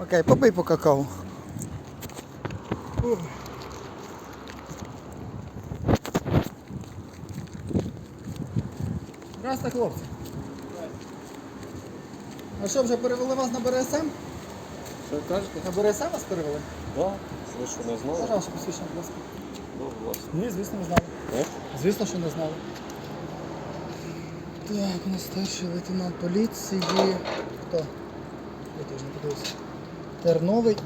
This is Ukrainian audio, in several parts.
Окей, попий по какао. Здравствуйте, хлопці. А що, вже перевели вас на БРСМ? Що кажете? На БРСМ вас перевели? Да. Ви що не знали? Ваше посвідчення, будь ласка? Ну, власне. Ні, звісно, не знали. Е? Звісно, що не знали. Так, у нас старший лейтенант поліції. Хто? Я теж не подивився. Терновий.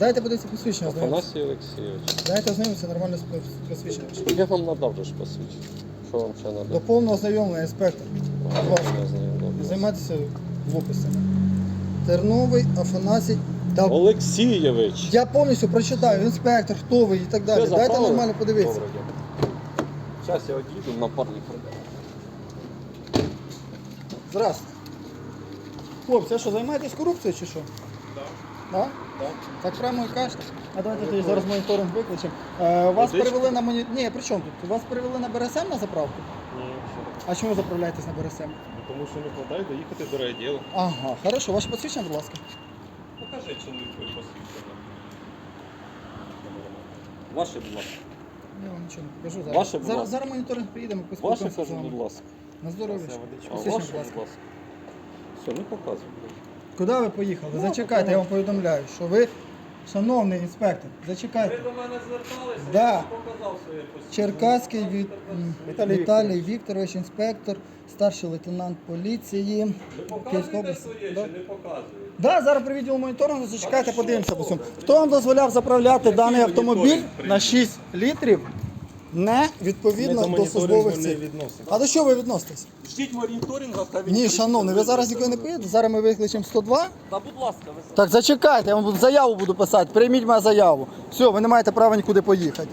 Дайте подивитися посвідчення. Афанасій Олексійович. Дайте ознайомитися нормально з посвідченням. Я вам надав же ж посвідчення. Що вам ще До повного ознайомлення, інспектор. будь ласка. Займайтеся глупостями. Терновий, Афанасій. Та Олексійович. я повністю прочитаю, інспектор, хто ви і так далі. Все Дайте заправили? нормально подивитися. Добре, дякую. Зараз я одійду, напарник прийде. Здравствуйте. Хлопці, а що, займаєтесь корупцією чи що? Так. Да? Так. Так прямо і кажете. А давайте тоді зараз моніторинг викличемо. Е, вас Водичку? перевели на моні... Ні, при чому тут? Вас перевели на БРСМ на заправку? Ні, що А чому заправляєтесь на БРСМ? Тому що не вистачає доїхати до райділу. Ага, хорошо, ваше посвідчення, будь ласка. Покажи чоловіку посвідчення. Ваше, будь ласка. Я вам нічого не покажу зараз. Ваше, будь зараз, ласка. зараз моніторинг приїдемо, Ваше, поспілкуємося з кажу, вами. будь ласка. На здоров'я. А Посвідчення, ваше, будь ласка. будь ласка. Все, не показуй. Куди ви поїхали? Ну, Зачекайте, я вам повідомляю, що ви, шановний інспектор, зачекайте. Ви до мене зверталися, Да. я показав своє посвідчення. Черкаський від... м, Віталій Віталій Вікторович, інспектор, старший лейтенант поліції. Ви Київської показуєте області. своє Да. чи не показуєте? Да, зараз при відділу моніторингу зачекайте, подивимося по цьому. Хто вам дозволяв заправляти даний автомобіль на 6 літрів не відповідно до службових цілей? А до чого ви відноситесь? Ждіть моніторингу та Ні, шановний, ви зараз нікуди не поїдете. Зараз ми викличемо 102. Та будь ласка, ви Так, зачекайте, я вам заяву буду писати. Прийміть мою заяву. Все, ви не маєте права нікуди поїхати.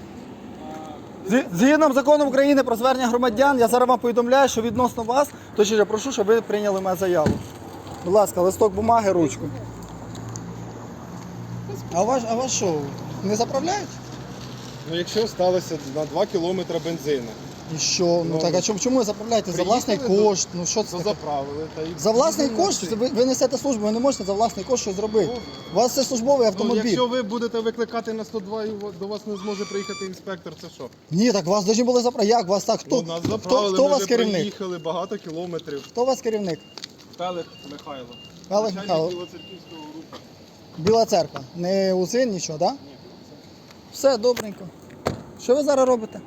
Зі- Згідно закону України про звернення громадян, я зараз вам повідомляю, що відносно вас, точніше, я прошу, щоб ви прийняли мою заяву. Будь ласка, листок бумаги, ручку. А ваш, а вас що, не заправляють? Ну, якщо сталося на 2 кілометри бензину, І що? Ну, Ну, так, а чому, чому ви заправляєте? За власний приїхали до- кошт? Ну що це то таке? заправили. Та й За власний кошт? Ви, ви несете службу, ви не можете за власний кошт щось зробити. У вас це службовий Ну, автомобіль. якщо ви будете викликати на 102 і у- до вас не зможе приїхати інспектор, це що? Ні, так вас повинні були заправити. Як вас так? Хто, ну, нас хто, заправили, хто у ми вас вже керівник? приїхали багато кілометрів. Хто у вас керівник? Пелих Михайло. Пелих Начальник Михайло. Білоцерківського руху. Біла церква. Не УЗИН, нічого, так? Да? Все добренько. Що ви зараз робите?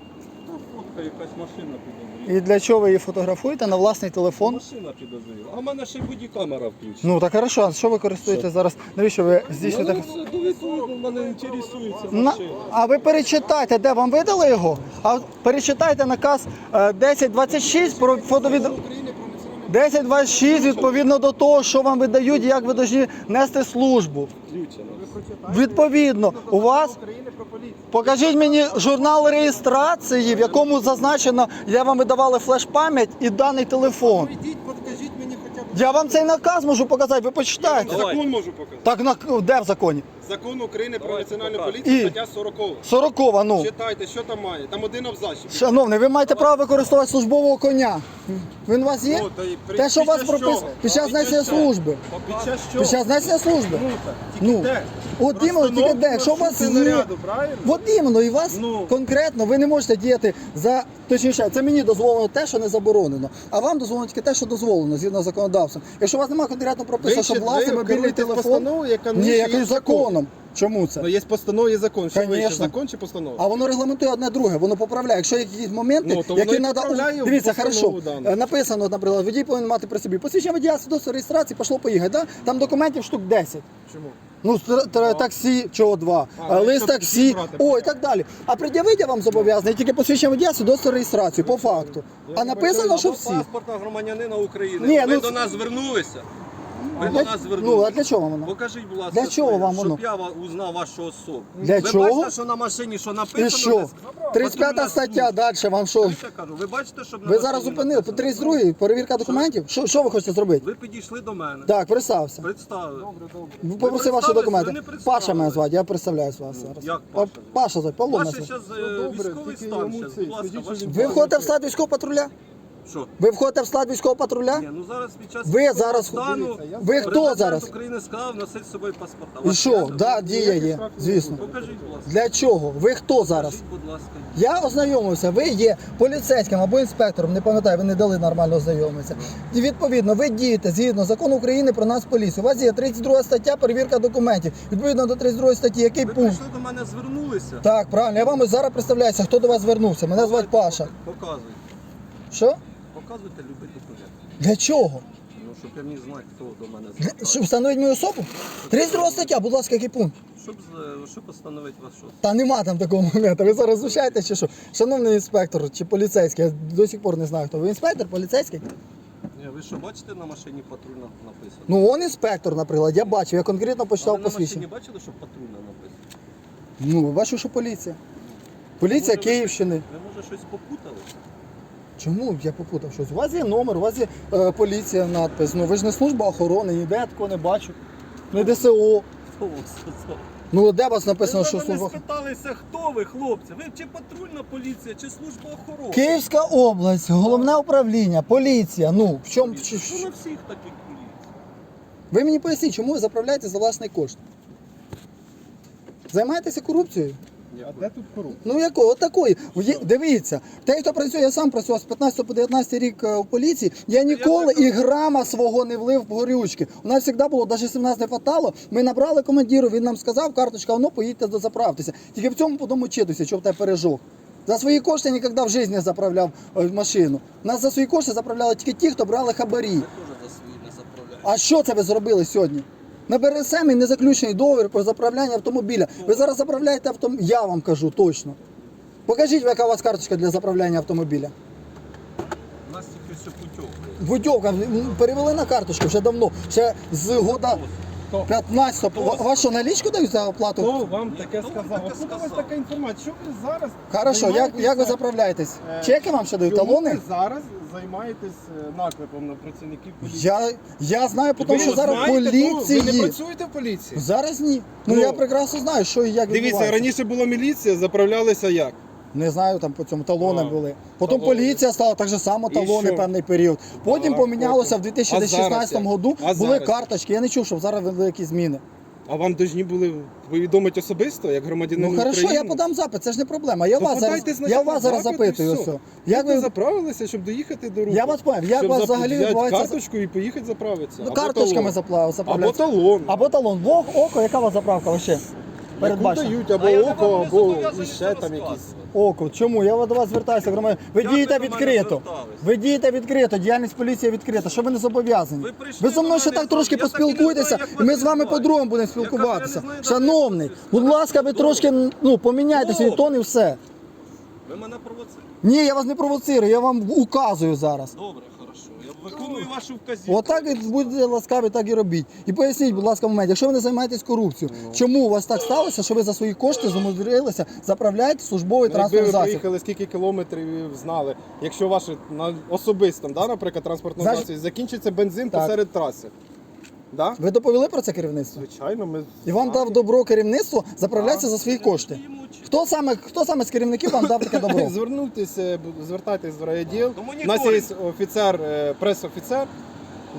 фотка якась машина підозріла. І для чого ви її фотографуєте на власний телефон? Машина підозріла. А в мене ще будь-камера включена. Ну так хорошо, а що ви користуєте зараз? Навіщо ви здійснюєте? Ну, мене інтересується На... машина. А ви перечитайте, де вам видали його? А перечитайте наказ е, 1026 про фотовід... 1026 відповідно до того, що вам видають, як ви повинні нести службу. Відповідно, у вас покажіть мені журнал реєстрації, в якому зазначено, я вам видавали флеш-пам'ять і даний телефон. Ідіть, покажіть мені хоча б. Я вам цей наказ можу показати, ви почитайте. Закон можу показати. Так на де в законі? Закон України про Давайте, національну покажемо. поліцію, І? стаття 40. Сорокова, ну. Читайте, що там має. Там один абзац. ще. Шановний, ви маєте право використовувати службового коня. Він у вас є? Ну, та й при- Те, що у під вас час прописано чого? під час Під час несення чого? служби. Під час чого? Під час несення служби. Ну, так. Тільки Ну, де? от іменно тільки де, якщо у вас є, наряду, правильно? от іменно, і вас Ну. конкретно ви не можете діяти за точніше, це мені дозволено те, що не заборонено, а вам дозволено тільки те, що дозволено згідно з законодавством. Якщо у вас немає конкретно прописано, що ви мобільний телефон, постановою, яка ні, нижче є закон. законом. Чому це? Ну, є постанова, є закон. Що вище, Конечно. закон чи постанова? А воно регламентує одне друге, воно поправляє. Якщо якісь моменти, Ну, то воно які і треба поправляє дивіться, постанову хорошо, дану. е, написано, наприклад, водій повинен мати при собі посвідчення водія, свідоцтво реєстрації, пішло поїхати. Да? Там документів штук 10. Чому? Ну, тр- тр- таксі, чого два, А, е, ну, лист якщо таксі, брати, о, і так далі. А пред'явити я вам зобов'язаний тільки посвідчення водія, свідоцтво реєстрацію, по факту. А написано, що всі. Паспорта громадянина України. Ні, ви ну, до нас звернулися. Ви А до для- нас Ну, а звернулися. для чого воно? Покажіть, будь ласка, Для чого своє, вам воно? щоб я ва- узнав вашу особу. Для ви чого? бачите, що на машині, що написано? І що? десь? 35 Патрульна стаття, служба. далі вам що? Кажу, ви бачите, щоб на Ви зараз машині зупинили, по написано? 32 перевірка документів. Що, що ви хочете зробити? Ви підійшли до мене. Так, представся. Представили. Добре, добре. Попросив ваші документи. Паша мене звати, я представляюсь вас зараз. як Па- Паша? Паша звати, Павло мене Ваше звати. зараз військовий стан. щас, Будь ласка, Ви входите в склад військового патруля? Що? Ви входите в склад військового патруля? Ні, ну зараз під час Ви військового зараз- стану Дивіться, я- Ви хто президент зараз? України сказав носити з собою паспорта. І що? є? Да, дія є, звісно. Покажіть, будь ласка. Для чого? Ви хто зараз? Покажіть, будь ласка. Я ознайомився, ви є поліцейським або інспектором, не пам'ятаю, ви не дали нормально ознайомитися. І відповідно, ви дієте згідно закону України про нас поліцію. У вас є 32 стаття перевірка документів. Відповідно до 32 статті, який Ви пункт? прийшли до мене, звернулися. Так, правильно, я вам зараз представляюся, хто до вас звернувся. Мене звати Паша. Показуйте. Що? Показуйте любий документ. Для чого? Ну, щоб я міг знати, хто до мене Для... звертається. Щоб встановити мою особу? 32 стаття, будь ласка, який пункт? Щоб, з- щоб постановити вас що? Та нема там такого моменту. Ви зараз знущаєтесь чи що? Шановний інспектор чи поліцейський, я до сих пор не знаю, хто. Ви інспектор, поліцейський? Ні, ви що, бачите на машині патрульна написано? Ну, он інспектор, наприклад, я бачив, я конкретно а ви почитав на машині посвідчення. бачили, що патрульна написано? Ну, бачу, що поліція. Поліція Може, ви- Київщини. Ви може щось попутали? Чому я попутав щось? У вас є номер, у вас є е, поліція надпис. Ну ви ж не служба охорони, ніде я такого не бачу. Не ДСО. Ну де у вас написано, ви що служба охорони? спиталися, хто ви, хлопці? Ви чи патрульна поліція, чи служба охорони? Київська область, головне управління, поліція. Ну, в чому. Що на всіх таких поліцій? Ви мені поясніть, чому ви заправляєте за власний кошт? Займаєтеся корупцією? А де тут корупція? Ну якого? От такої. Є- Дивіться, той, хто працює, я сам працював з 15 по 19 рік е, в поліції. Я ніколи і грама свого не влив в горючки. У нас завжди було, навіть 17 не хватало. Ми набрали командиру, він нам сказав, карточка, воно поїдьте дозаправтеся. Тільки в цьому потім вчитися, щоб тебе пережог. За свої кошти я ніколи в житті не заправляв е, машину. Нас за свої кошти заправляли тільки ті, хто брали хабарі. Теж за свої не заправляєте. А що це ви зробили сьогодні? На БРСМ не заключений договір про заправляння автомобіля. Ви зараз заправляєте автомобіль. Я вам кажу точно. Покажіть, яка у вас карточка для заправляння автомобіля. У нас тільки все путьовка. Путівка перевели на карточку вже давно. Ще з года 15-го. Ва- Вас що, налічку дають за оплату? Хто вам таке хто сказав? Откуда у вас така інформація? Що ви зараз Хорошо, як, як ви заправляєтесь? Е, Чеки вам ще дають, Чому талони? ви зараз займаєтесь е, наклепом на працівників поліції? Я, я знаю, тому Ви що зараз знаєте, ну, Ви не поліції. працюєте в поліції? Зараз ні. Ну, Ну, я прекрасно знаю, що і як Дивіться, відбувається. раніше була міліція, заправлялися як? Не знаю, там по цьому талони А, були. Потім талони. поліція стала так же само І талони що? певний період. Потім Так, помінялося в потім. 2016 А зараз як? году. А були зараз як? карточки. Я не чув, щоб зараз вели якісь зміни. А вам должні були повідомити особисто, як громадянин Ну хорошо, я подам запит, це ж не проблема. Я То вас зараз, подайте я вас зараз запит і запитую. все. Все. Як ви ви заправилися, щоб доїхати до руху? Я вас поняв, як у вас взагалі відбувається карточку і поїхати заправитися? Ну, Або карточками талон. запла- Або заправляється. талон. Або талон. Бог, око, яка у вас заправка вообще? Яку Передбачена. дають, або око, або ще там якісь. Око. Чому? Я до вас звертаюся, громадян. Ви ви дієте до мене відкрито. звертались? Ви дієте відкрито, діяльність поліції відкрита. Що ви не зобов'язані? Ви прийшли Ви мною ще мене, так трошки я так і не поспілкуйтеся, як і ми вас з вами звати. по-другому будемо Я кажу, я спілкуватися. не знаю, Шановний, будь ласка, ви трошки ну, поміняйте свій тон і все. Ви мене провоцируєте. Ні, я вас не провоцирую, я вам указую зараз. Добре. Я виконую вашу вказівку. Отак і будьте ласкаві, так і робіть. І поясніть, будь ласка, момент, якщо ви не займаєтесь корупцією, Ну. чому у вас так сталося, що ви за свої кошти зумудрилися заправляти службовий Ну, Якби транспортний ви засіб? проїхали скільки кілометрів знали, якщо ваше на особистому, да, наприклад, транспортному Знаєш- засобі закінчиться бензин Так. посеред траси. Да? Ви доповіли про це керівництво? Звичайно, ми І вам дав добро керівництво заправлятися за свої кошти. Хто саме, хто саме з керівників вам дав таке добро? Звернутися, звертайтесь до райвідділ. У нас є офіцер, е, прес-офіцер,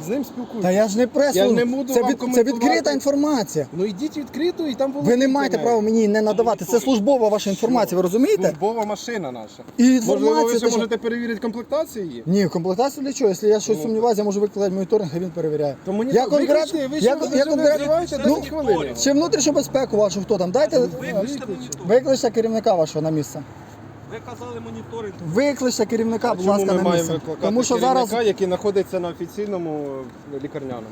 з ним спілкуюся. Та я ж не пресу. Я не буду це, вам від- це коментувати. відкрита інформація. Ну йдіть відкрито і там було. Ви не маєте права мені не надавати. Це службова ваша інформація, ви розумієте? Службова машина наша. І Можливо, ви ще що- можете перевірити комплектацію її? Ні, комплектацію для чого? Якщо я щось Ну, сумніваюся, я можу викликати моніторинг, а він перевіряє. То мені я так, конкретно, викличте, ви я, ще- я, ви не конкретно, відкриваєте ну, 10 хвилин. ще внутрішню безпеку вашу хто там? Дайте викличте керівника вашого на місце. Ви казали моніторинг. Викличте керівника, А будь ласка, на маємо місце. викликати Тому що зараз який знаходиться на офіційному е, лікарняному?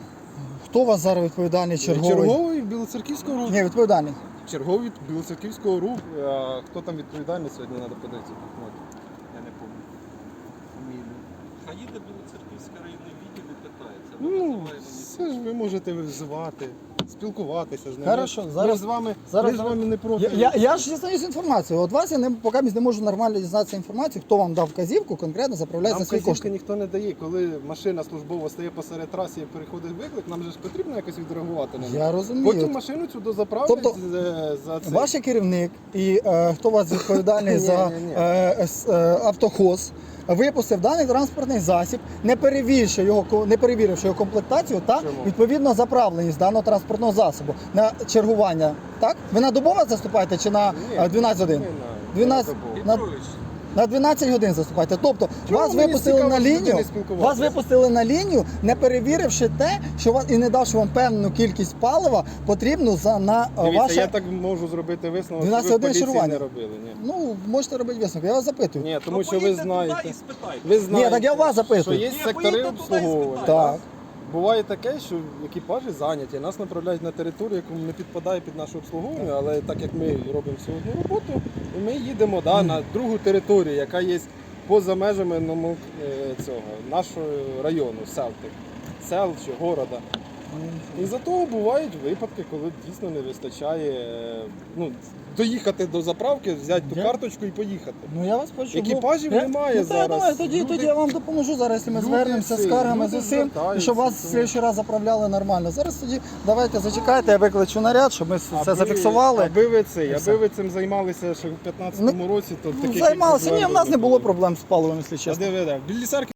хто у вас зараз відповідальний черговий? Черговий Білоцерківського руху. Ні, відповідальний. Черговий Білоцерківського руху. А хто там відповідальний сьогодні треба подивитися? Я не пам'ятаю. Хай їде Білоцерківське районне відділ і питається. Ну, все ж ви можете визивати, спілкуватися з ними. Хорошо, зараз- ж з вами, зараз- ми з вами не проти. Я, я, я ж дізнаюсь інформацію. От вас я не, поки не можу нормально дізнатися інформацію, хто вам дав вказівку, конкретно заправляти Нам за свої вказівки ніхто не дає. Коли машина службова стає посеред траси і переходить виклик, нам же ж потрібно якось відреагувати на. Я розумію. Потім машину цю дозаправлять Тобто, за, за це. Ваш керівник і е, хто у вас відповідальний Ні, за ні, ні. е, с- е, автохоз випустив даний транспортний засіб, не перевіривши його не перевіривши його комплектацію та Чому? відповідно заправленість даного транспортного засобу на чергування. Так? Ви на добово заступаєте чи на Ні, е, 12 годин? не на- 12 добу. на, Петрович, на 12 годин заступаєте. Тобто Чому вас мені випустили цікаво на лінію, вас випустили на лінію, не перевіривши те, що вас і не давши вам певну кількість палива, потрібну за на е, Дивіться, ваше. я так можу зробити висновок, що 12 ви в годин поліції чергування. не робили. Ні. Ну, можете робити висновок. Я вас запитую. Ні, тому що ви знаєте. і. Ви знаєте, так я вас запитую. що є Ні, сектори поїдьте туди і обслуговування. спитайте. Так. Буває таке, що екіпажі зайняті, нас направляють на територію, яку не підпадає під наше обслуговування, але так як ми робимо всю одну роботу, ми їдемо да, на другу територію, яка є поза межами ну, е, цього, нашого району, сел, тих, сел чи города. І за того бувають випадки, коли дійсно не вистачає е, ну, доїхати до заправки, взяти ту Я- карточку і поїхати. Ну я вас почув. Екіпажів Ну, я- немає ну, та зараз. думаю, тоді, Люди- тоді я вам допоможу зараз, якщо ми Люди звернемося з ці, скаргами з люди усім, і звертаються, щоб вас в тому- слідчий раз заправляли нормально. Зараз тоді давайте зачекайте, я викличу наряд, щоб ми це зафіксували. Аби ви це, все. аби ви цим займалися ще в 15-му році, то Ну, таких Займалися. Ні, в нас не було проблем з паливом, якщо А чесно. де ви де?